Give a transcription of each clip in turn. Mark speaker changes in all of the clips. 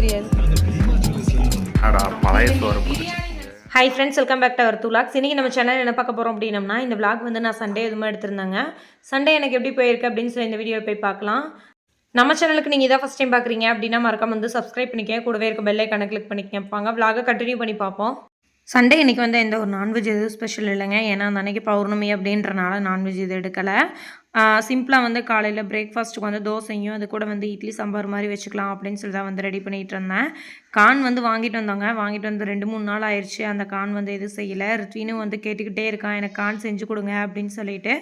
Speaker 1: தெரியாது hi friends welcome back to our two logs இன்றைக்கி நம்ம சேனல் என்ன பார்க்க போகிறோம் அப்படின்னம்னா இந்த vlog வந்து நான் சண்டே எதுவுமே எடுத்திருந்தாங்க. சண்டே எனக்கு எப்படி போயிருக்கு அப்படின்னு சொல்லி இந்த வீடியோவில் போய் பார்க்கலாம். நம்ம சேனலுக்கு நீங்கள் இதான் ஃபஸ்ட் டைம் பார்க்குறீங்க அப்படின்னா மறக்காம வந்து சப்ஸ்கிரைப் பண்ணிக்க கூடவே இருக்க பெல் ஐக்கானை கிளிக் பண்ணிக்கங்க. வாங்க vlog கண்டினியூ பண்ணி பார்ப்போம். சண்டே இன்னைக்கு வந்து எந்த ஒரு நான்வெஜ் எதுவும் ஸ்பெஷல் இல்லைங்க. ஏன்னா அந்த அன்றைக்கி பௌர்ணமி அப்படின்றனால நான்வெஜ் இது எடுக்கலை. சிம்பிளாக வந்து காலையில் பிரேக்ஃபாஸ்ட்டுக்கு வந்து தோசையும் அது கூட வந்து இட்லி சாம்பார் மாதிரி வச்சுக்கலாம் அப்படின்னு சொல்லி தான் வந்து ரெடி பண்ணிகிட்டு இருந்தேன். கான் வந்து வாங்கிட்டு வந்தாங்க. வாங்கிட்டு வந்து ரெண்டு மூணு நாள் ஆயிடுச்சு அந்த கான் வந்து எதுவும் செய்யலை. ரித்வினும் வந்து கேட்டுக்கிட்டே இருக்கான். எனக்கு கான் செஞ்சு கொடுங்க அப்படின்னு சொல்லிட்டு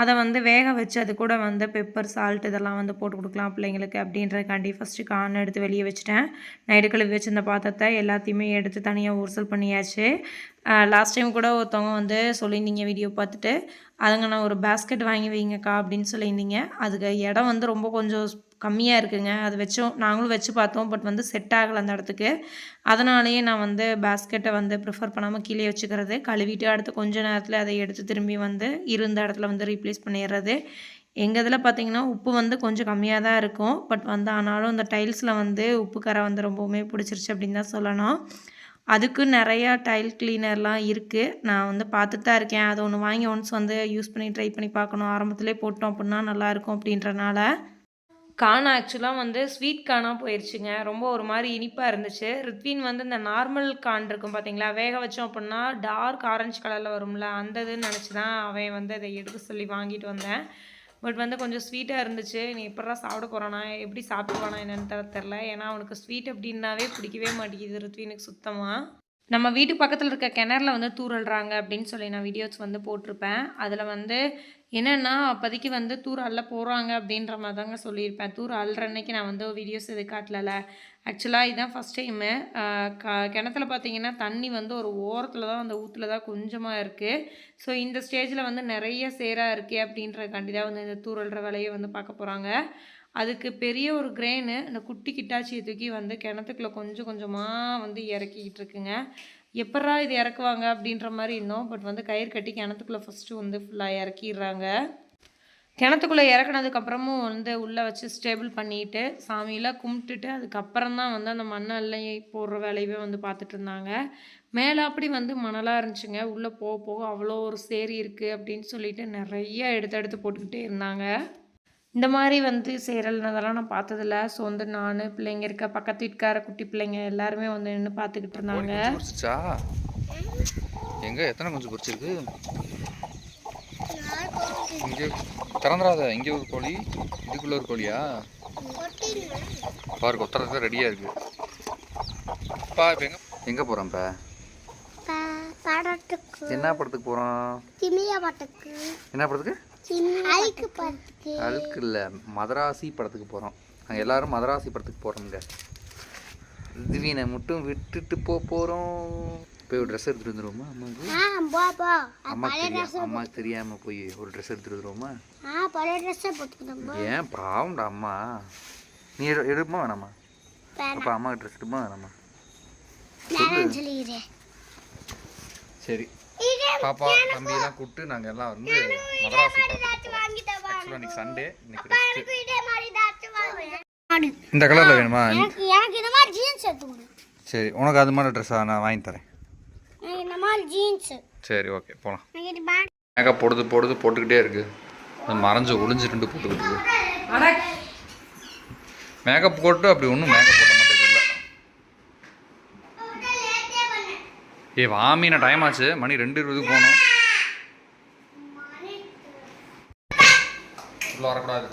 Speaker 1: அதை வந்து வேக வச்சு அது கூட வந்து பெப்பர் சால்ட் இதெல்லாம் வந்து போட்டு கொடுக்கலாம் பிள்ளைங்களுக்கு அப்படின்றதுக்காண்டி ஃபஸ்ட்டு கான் எடுத்து வெளியே வச்சுட்டேன். நைட்டு கழுவி வச்சிருந்த பாத்திரத்தை எல்லாத்தையுமே எடுத்து தனியாக ஊர்சல் பண்ணியாச்சு. லாஸ்ட் டைம் கூட ஒருத்தவங்க வந்து சொல்லியிருந்தீங்க வீடியோ பார்த்துட்டு அதுங்க நான் ஒரு பேஸ்கெட் வாங்கி வைங்கக்கா அப்படின்னு சொல்லியிருந்தீங்க. அதுக்கு இடம் வந்து ரொம்ப கொஞ்சம் கம்மியாக இருக்குங்க. அது வச்சோம் நாங்களும் வச்சு பார்த்தோம். பட் வந்து செட் ஆகலை அந்த இடத்துக்கு. அதனாலேயே நான் வந்து பேஸ்கெட்டை வந்து ப்ரிஃபர் பண்ணாமல் கீழே வச்சுக்கிறது. கழுவிட்டு அடுத்து கொஞ்ச நேரத்தில் அதை எடுத்து திரும்பி வந்து இருந்த இடத்துல வந்து ரீப்ளேஸ் பண்ணிடுறது. எங்கள் இதில் பார்த்திங்கன்னா உப்பு வந்து கொஞ்சம் கம்மியாக தான் இருக்கும். பட் வந்து ஆனாலும் இந்த டைல்ஸில் வந்து உப்பு கரை வந்து ரொம்பவுமே பிடிச்சிருச்சு அப்படின்னு தான் சொல்லணும். அதுக்கு நிறையா டைல் கிளீனர்லாம் இருக்குது நான் வந்து பார்த்துட்டு தான் இருக்கேன். அதை ஒன்று வாங்கி ஒன்ஸ் வந்து யூஸ் பண்ணி ட்ரை பண்ணி பார்க்கணும். ஆரம்பத்துலேயே போட்டோம் அப்படின்னா நல்லாயிருக்கும் அப்படின்றனால. கான் ஆக்சுவலாக வந்து ஸ்வீட் கானாக போயிடுச்சுங்க ரொம்ப ஒரு மாதிரி இனிப்பாக இருந்துச்சு. ரித்வின் வந்து இந்த நார்மல் கான் இருக்கும் பார்த்தீங்களா வேக வச்சோம் அப்படின்னா டார்க் ஆரஞ்சு கலரில் வரும்ல அந்த இதுன்னு நினச்சி தான் அவன் வந்து அதை எடுக்க சொல்லி வாங்கிட்டு வந்தேன். பட் வந்து கொஞ்சம் ஸ்வீட்டாக இருந்துச்சு. நீ எப்படா சாப்பிட போகிறானா எப்படி சாப்பிடுவானா என்னென்னு தெ- தெரில ஏன்னா அவனுக்கு ஸ்வீட் அப்படின்னாவே பிடிக்கவே மாட்டேங்குது ரித்வினுக்கு சுத்தமாக நம்ம வீட்டு பக்கத்தில் இருக்க கிணறுல வந்து தூரல்றாங்க அப்படின்னு சொல்லி நான் வீடியோஸ் வந்து போட்டிருப்பேன். அதில் வந்து என்னென்னா அப்போதைக்கு வந்து தூர் அள்ள போகிறாங்க அப்படின்ற மாதிரி தாங்க சொல்லியிருப்பேன். தூர் அள்ளுற அன்னைக்கு நான் வந்து வீடியோஸ் இது காட்டலல ஆக்சுவலாக இதுதான் ஃபஸ்ட் டைமு க கிணத்துல பார்த்தீங்கன்னா தண்ணி வந்து ஒரு ஓரத்தில் தான் அந்த ஊற்றுல தான் கொஞ்சமாக இருக்குது ஸோ இந்த ஸ்டேஜில் வந்து நிறைய சேராக இருக்கே அப்படின்றதுக்காண்டி தான் வந்து இந்த தூர் அள்ளுற வேலையை வந்து பார்க்க போகிறாங்க அதுக்கு பெரிய ஒரு கிரெயினு இந்த குட்டி கிட்டாச்சியை தூக்கி வந்து கிணத்துக்குள்ள கொஞ்சம் கொஞ்சமாக வந்து இறக்கிக்கிட்டு இருக்குங்க. எப்பட்றா இது இறக்குவாங்க அப்படின்ற மாதிரி இருந்தோம் பட் வந்து கயிறு கட்டி கிணத்துக்குள்ளே ஃபஸ்ட்டு வந்து ஃபுல்லாக இறக்கிடுறாங்க. கிணத்துக்குள்ளே இறக்குனதுக்கப்புறமும் வந்து உள்ளே வச்சு ஸ்டேபிள் பண்ணிட்டு சாமியெல்லாம் கும்பிட்டுட்டு அதுக்கப்புறம் தான் வந்து அந்த மண்ணெல்லாம் போடுற வேலையவே வந்து பார்த்துட்டு இருந்தாங்க. மேலே அப்படி வந்து மணலாக இருந்துச்சுங்க. உள்ளே போக போக அவ்வளோ ஒரு சேரி இருக்குது அப்படின்னு சொல்லிட்டு நிறைய எடுத்து எடுத்து போட்டுக்கிட்டே இருந்தாங்க. இந்த மாதிரி வந்து சேரல்னதெல்லாம் நான் பார்த்ததில்ல. ஸோ வந்து நான் பிள்ளைங்க இருக்க பக்கத்து வீட்டுக்கார குட்டி பிள்ளைங்க எல்லாருமே வந்து நின்று பார்த்துக்கிட்டு இருந்தாங்க.
Speaker 2: எங்க? எத்தனை குஞ்சு பொரிச்சிருக்கு? இங்கே திறந்துடாத இங்கே ஒரு கோழி இதுக்குள்ள ஒரு கோழியா? பாரு கொத்துறதுக்கு ரெடியா இருக்கு. பா இப்போ எங்க எங்க போறோம் இப்ப என்ன படத்துக்கு போறோம்?
Speaker 3: திமியா படத்துக்கு
Speaker 2: என்ன படத்துக்கு?
Speaker 3: அழுக்கு படத்துக்கு.
Speaker 2: அழுக்கு இல்ல மதராசி படத்துக்கு போறோம். நாங்க எல்லாரும் மதராசி படத்துக்கு போறோம்ங்க. திடீர்னு மட்டும் விட்டுட்டு போ போறோம். போய் ஒரு ட்ரெஸ் எடுத்துட்டு வந்துருவோமா அம்மாவுக்கு? அம்மாக்கு தெரியாம அம்மாக்கு தெரியாம போய் ஒரு ட்ரெஸ்
Speaker 3: போட்டுக்கணும் போ
Speaker 2: ஏன் பாவம்டா அம்மா. நீ எடு எடுமா வேணாமா? அப்பா அம்மா ட்ரெஸ் எடுமா வேணாமா? சரி. பாப்பா தம்பி எல்லாம் கூப்பிட்டு நாங்க எல்லாம் வந்து மதராசி ஆக்சுவலாக இன்னைக்கு சண்டே இன்னைக்கு. இந்த கலர்ல வேணுமா?
Speaker 3: எனக்கு எனக்கு இந்த மாதிரி ஜீன்ஸ் எடுத்து கொடு.
Speaker 2: சரி உனக்கு அது மாதிரி ட்ரெஸ்ஸா நான் வாங்கி தரேன்.
Speaker 3: எனக்கு இந்த மாதிரி ஜீன்ஸ்
Speaker 2: சரி ஓகே போகலாம் மேக்கப் போடுது போடுது போட்டுக்கிட்டே இருக்கு. அது மறைஞ்சு ஒளிஞ்சிட்டு போட்டுக்கிட்டு இருக்கு. மேக்கப் போட்டு அப்படி ஒன்றும் மேக்கப் போட ஏ வாமின டைம் ஆச்சு. மணி ரெண்டு இருபதுக்கு போகணும். உள்ள வரக்கூடாது.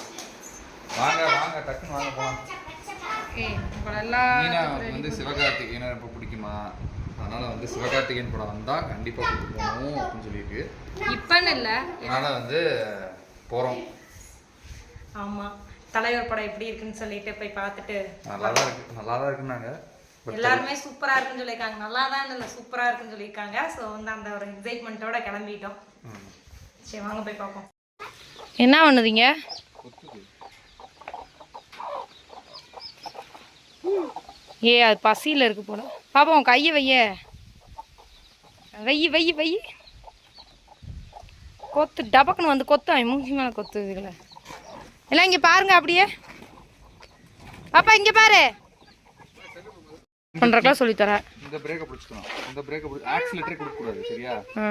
Speaker 2: வாங்க வாங்க டக்குன்னு வாங்க போகலாம் வந்து சிவகார்த்திகேயனை ரொம்ப பிடிக்குமா? அதனால வந்து சிவகார்த்திகேயன் படம் வந்தால் கண்டிப்பாக கூட்டு போகணும் அப்படின்னு சொல்லியிருக்கு
Speaker 1: இப்பன்னு இல்லை?
Speaker 2: அதனால வந்து போகிறோம்
Speaker 1: ஆமாம் தலைவர் படம் எப்படி இருக்குன்னு சொல்லிட்டு போய் பார்த்துட்டு
Speaker 2: நல்லா தான் இருக்கு. நல்லா தான் இருக்குன்னாங்க.
Speaker 1: எல்லாருமே சூப்பரா இருக்குன்னு சொல்லியிருக்காங்க. நல்லா தான் இல்லை சூப்பரா இருக்குன்னு சொல்லியிருக்காங்க. ஸோ வந்து அந்த ஒரு எக்ஸைட்மெண்ட்டோட கிளம்பிட்டோம். சரி வாங்க போய் பார்ப்போம். என்ன பண்ணுதீங்க? ஏ அது பசியில் இருக்கு போல. பாப்பா உன் கையை வைய. வெய்யி வெய்யி வெய்யி கொத்து டபக்குன்னு வந்து கொத்து அவன் மூஞ்சி மேலே கொத்து இதுகளை எல்லாம் இங்கே பாருங்க அப்படியே. பாப்பா இங்கே பாரு. பண்ணுறக்கெல்லாம் சொல்லித்தரேன்
Speaker 2: இந்த பிரேக்கை பிடிச்சிக்கணும். இந்த பிரேக்கை பிடி ஆக்சிலேட்டரே கொடுக்கக்கூடாது சரியா?
Speaker 1: ஆ.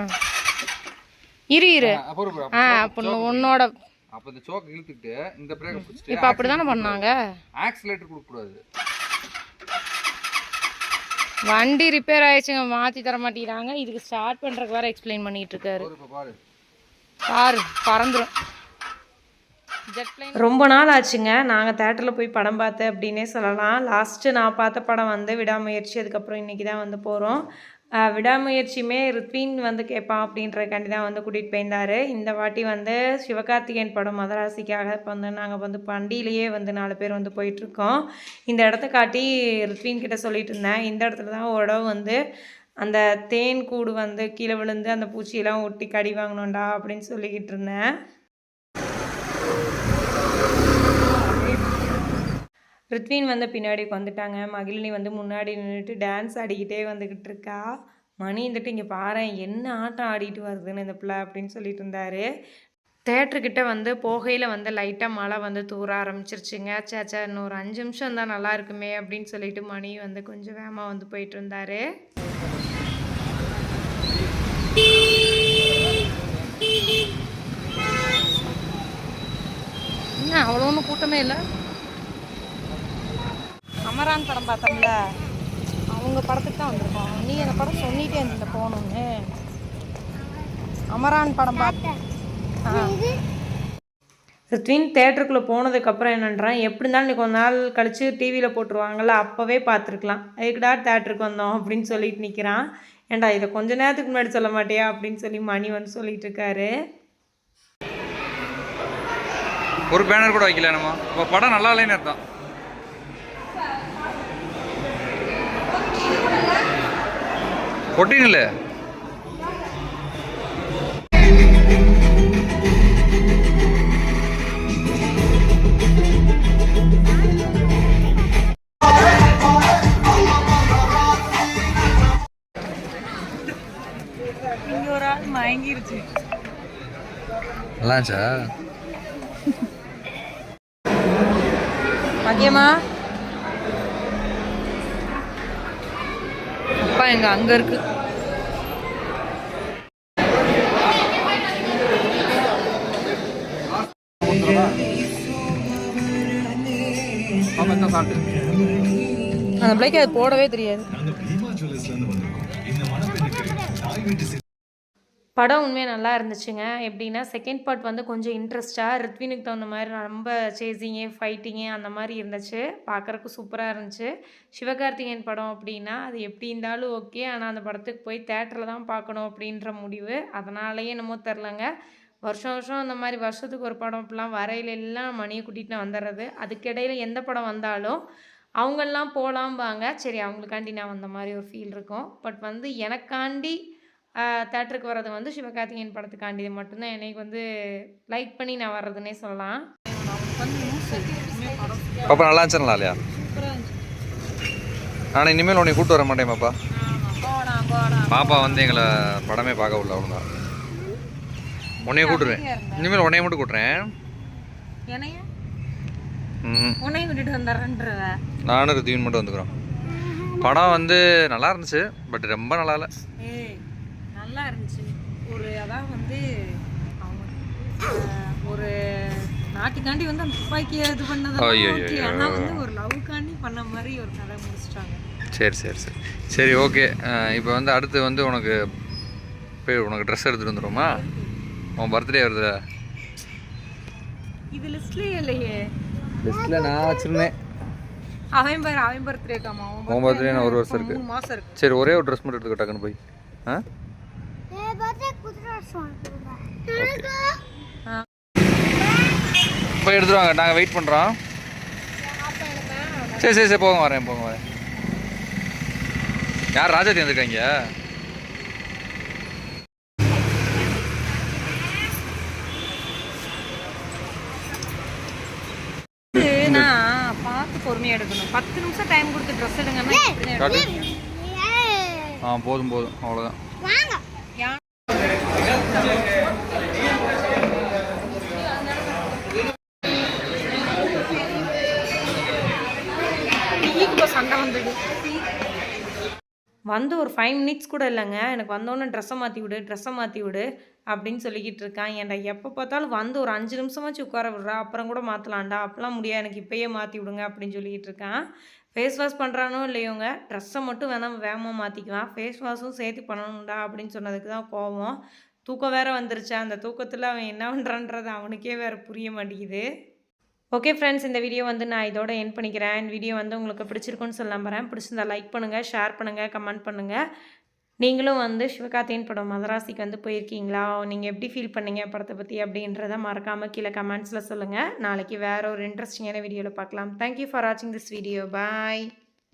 Speaker 1: இரு இரு.
Speaker 2: அப்புறம்
Speaker 1: ஆ அப்போ உன்னோட
Speaker 2: அப்போ இந்த சோக்கு இழுத்துக்கிட்டு இந்த பிரேக்கை பிடிச்சிட்டு
Speaker 1: இப்போ அப்படி தானே பண்ணாங்க?
Speaker 2: ஆக்சிலேட்டர் கொடுக்கக்கூடாது.
Speaker 1: வண்டி ரிப்பேர் ஆயிடுச்சுங்க மாற்றி தர மாட்டேங்கிறாங்க. இதுக்கு ஸ்டார்ட் பண்ணுறதுக்கு வேற எக்ஸ்பிளைன் பண்ணிட்டு இருக்காரு.
Speaker 2: பாரு.
Speaker 1: பாரு பறந்துடும் ரொம்ப நாள் ஆச்சுங்க நாங்கள் தேட்டரில் போய் படம் பார்த்து அப்படின்னே சொல்லலாம். லாஸ்ட்டு நான் பார்த்த படம் வந்து விடாமுயற்சி அதுக்கப்புறம் இன்றைக்கி தான் வந்து போகிறோம் விடாமுயற்சியுமே ரித்வின் வந்து கேட்பான் அப்படின்றக்காண்டி தான் வந்து கூட்டிகிட்டு போயிருந்தார். இந்த வாட்டி வந்து சிவகார்த்திகேயன் படம் மதராசிக்காக இப்போ வந்து நாங்கள் வந்து வண்டியிலேயே வந்து நாலு பேர் வந்து போயிட்டுருக்கோம். இந்த இடத்த காட்டி ரித்வின் கிட்டே சொல்லிட்டு இருந்தேன். இந்த இடத்துல தான் ஒரு இடம் வந்து அந்த தேன் கூடு வந்து கீழே விழுந்து அந்த பூச்சியெல்லாம் ஒட்டி கடி வாங்கணும்டா அப்படின்னு சொல்லிக்கிட்டு இருந்தேன். ரித்வின் வந்து பின்னாடி வந்துட்டாங்க. மகிழினி வந்து முன்னாடி நின்றுட்டு டான்ஸ் ஆடிக்கிட்டே வந்துக்கிட்டு இருக்கா மணி இருந்துட்டு இங்கே பாரு என்ன ஆட்டம் ஆடிட்டு வருதுன்னு இந்த பிள்ளை அப்படின்னு சொல்லிட்டு இருந்தாரு. தேட்டருக்கிட்ட வந்து போகையில் வந்து லைட்டாக மழை வந்து தூர ஆரம்பிச்சிருச்சுங்க. சேச்சா இன்னும் ஒரு அஞ்சு நிமிஷம் தான் நல்லா இருக்குமே அப்படின்னு சொல்லிட்டு மணி வந்து கொஞ்சம் வேகமாக வந்து போயிட்டு இருந்தாரு. என்ன அவ்வளோ ஒன்றும் கூட்டமே இல்லை? படம் பார்த்தோம்ல. அவங்க படத்துக்கு தான் வந்திருக்கோம். நீ அந்த படம் சொல்லிட்டே இருந்த போகணுன்னு அமரான் படம் பார்த்தேன் ரித்வின் தேட்டருக்குள்ளே போனதுக்கப்புறம் என்னன்றான் எப்படி இருந்தாலும் நீ கொஞ்ச நாள் கழித்து டிவியில் போட்டுருவாங்கள்ல அப்போவே பார்த்துருக்கலாம். அதுக்குடா தேட்டருக்கு வந்தோம் அப்படின்னு சொல்லிட்டு நிற்கிறான் ஏன்டா இதை கொஞ்ச நேரத்துக்கு முன்னாடி சொல்ல மாட்டியா அப்படின்னு சொல்லி மணி வந்து சொல்லிட்டு இருக்காரு.
Speaker 2: ஒரு பேனர் கூட வைக்கல நம்ம இப்போ படம் நல்லா இல்லைன்னு அர்த்தம்.
Speaker 1: ஆள் மயங்கிருச்சு.
Speaker 2: நல்லா இருந்துச்சா
Speaker 1: மதியமா அப்பா எங்க அங்க இருக்கு. அந்த பிள்ளைக்கு அது போடவே தெரியாது. படம் உண்மையாக நல்லா இருந்துச்சுங்க. எப்படின்னா செகண்ட் பார்ட் வந்து கொஞ்சம் இன்ட்ரெஸ்ட்டாக ரித்வினுக்கு தகுந்த மாதிரி ரொம்ப சேசிங்கு ஃபைட்டிங்கு அந்த மாதிரி இருந்துச்சு. பார்க்குறக்கு சூப்பராக இருந்துச்சு. சிவகார்த்திகேயன் படம் அப்படின்னா அது எப்படி இருந்தாலும் ஓகே ஆனால் அந்த படத்துக்கு போய் தேட்டரில் தான் பார்க்கணும் அப்படின்ற முடிவு. அதனாலேயே என்னமோ தெரிலங்க வருஷம் வருஷம் அந்த மாதிரி வருஷத்துக்கு ஒரு படம் இப்படிலாம் வரையில. எல்லாம் மணியை கூட்டிகிட்டு நான் வந்துடுறது அதுக்கிடையில் எந்த படம் வந்தாலும் அவங்கெல்லாம் போகலாம்பாங்க சரி அவங்களுக்காண்டி நான் வந்த மாதிரி ஒரு ஃபீல் இருக்கும். பட் வந்து எனக்காண்டி தேட்டருக்கு வர்றது வந்து சிவகார்த்திகேயன் படத்துக்காண்டி இது மட்டும்தான். எனக்கு வந்து லைக் பண்ணி நான் வர்றதுன்னே சொல்லலாம்.
Speaker 2: பாப்பா நல்லா இருந்துச்சா இல்லையா? ஆனால் இனிமேல் உன்னை கூப்பிட்டு வர மாட்டேன் பாப்பா. பாப்பா வந்து எங்களை படமே பார்க்க விடல ஒழுங்கா உன்னைய கூட்டுருவேன். இனிமேல் உன்னைய மட்டும் கூட்டுறேன். நானும் ரித்தியும் மட்டும் வந்துக்கிறோம். படம் வந்து நல்லா இருந்துச்சு பட் ரொம்ப நல்லா இல்லை.
Speaker 1: நல்லா இருந்துச்சு. ஒரு அதான் வந்து அவங்க ஒரு நாட்டுக்காண்டி வந்து அந்த துப்பாக்கியை இது பண்ணது
Speaker 2: ஐயையோ.
Speaker 1: ஆனால் வந்து ஒரு லவ்க்காண்டி பண்ண மாதிரி ஒரு கதை முடிச்சிட்டாங்க.
Speaker 2: சரி சரி சரி. சரி ஓகே இப்போ வந்து அடுத்து வந்து உனக்கு போய் உனக்கு ட்ரெஸ் எடுத்துகிட்டு வந்துடுமா உன் பர்த்டே வருது.
Speaker 1: இது லிஸ்ட்லயே இல்லையே.
Speaker 2: லிஸ்ட்டில் நான் வச்சுருந்தேன்.
Speaker 1: அவன் பேர் அவன் பர்த்டே காமா
Speaker 2: உன் birthday இன்னும் ஒரு வருஷம் இருக்கு.
Speaker 1: இருக்கு.
Speaker 2: சரி ஒரே ஒரு ட்ரெஸ் மட்டும் எடுத்துக்க டக்குன்னு போய். ஆ
Speaker 3: ஏ பார்த்தா குதிரை சொல்லுங்க
Speaker 2: போய் எடுத்துட்டு வாங்க. நாங்கள் வெயிட் பண்ணுறோம் சரி சரி சரி போங்க வரேன் போங்க வரேன். யார் ராஜாத்தி வந்திருக்காங்க
Speaker 1: நான் பார்த்து பொறுமையா எடுக்கணும். பத்து நிமிஷம் டைம் கொடுத்து ட்ரெஸ் எடுங்கன்னா
Speaker 3: ஏய்,
Speaker 2: ஆ போதும் போதும். அவ்வளோதான்
Speaker 3: வாங்க
Speaker 1: டீக்கு இப்போ சண்டை வந்தது வந்து ஒரு ஃபைவ் மினிட்ஸ் கூட இல்லைங்க. எனக்கு வந்தோடனே ட்ரெஸ்ஸை மாற்றி விடு ட்ரெஸ்ஸை மாற்றி விடு அப்படின்னு சொல்லிக்கிட்டு இருக்கான். ஏன்டா எப்போ பார்த்தாலும் வந்து ஒரு அஞ்சு நிமிஷமாச்சு உட்கார விடுறா. அப்புறம் கூட மாற்றலாம்டா அப்போலாம் முடியாது. எனக்கு இப்போயே மாற்றி விடுங்க அப்படின்னு சொல்லிக்கிட்டு இருக்கான். ஃபேஸ் வாஷ் பண்ணுறானோ இல்லையோங்க. ட்ரெஸ்ஸை மட்டும் வேணாம் வேகமாக மாற்றிக்குவான் ஃபேஸ் வாஷும் சேர்த்து பண்ணணும்டா அப்படின்னு சொன்னதுக்கு தான் கோவம். தூக்கம் வேற வந்துருச்சா? அந்த தூக்கத்தில் அவன் என்ன பண்ணுறான்றது அவனுக்கே வேறு புரிய மாட்டேங்குது. ஓகே ஃப்ரெண்ட்ஸ் இந்த வீடியோ வந்து நான் இதோட என் பண்ணிக்கிறேன். இந்த வீடியோ வந்து உங்களுக்கு பிடிச்சிருக்குன்னு சொல்ல நம்புறேன். பிடிச்சிருந்தா லைக் பண்ணுங்கள் ஷேர் பண்ணுங்கள் கமெண்ட் பண்ணுங்கள் நீங்களும் வந்து சிவகார்த்தியன் படம் மதராசிக்கு வந்து போயிருக்கீங்களா? நீங்கள் எப்படி ஃபீல் பண்ணீங்க படத்தை பற்றி அப்படின்றத மறக்காமல் கீழே கமெண்ட்ஸில் சொல்லுங்கள் நாளைக்கு வேறு ஒரு இன்ட்ரெஸ்டிங்கான வீடியோவில் பார்க்கலாம். தேங்க்யூ ஃபார் வாட்சிங் திஸ் வீடியோ பாய்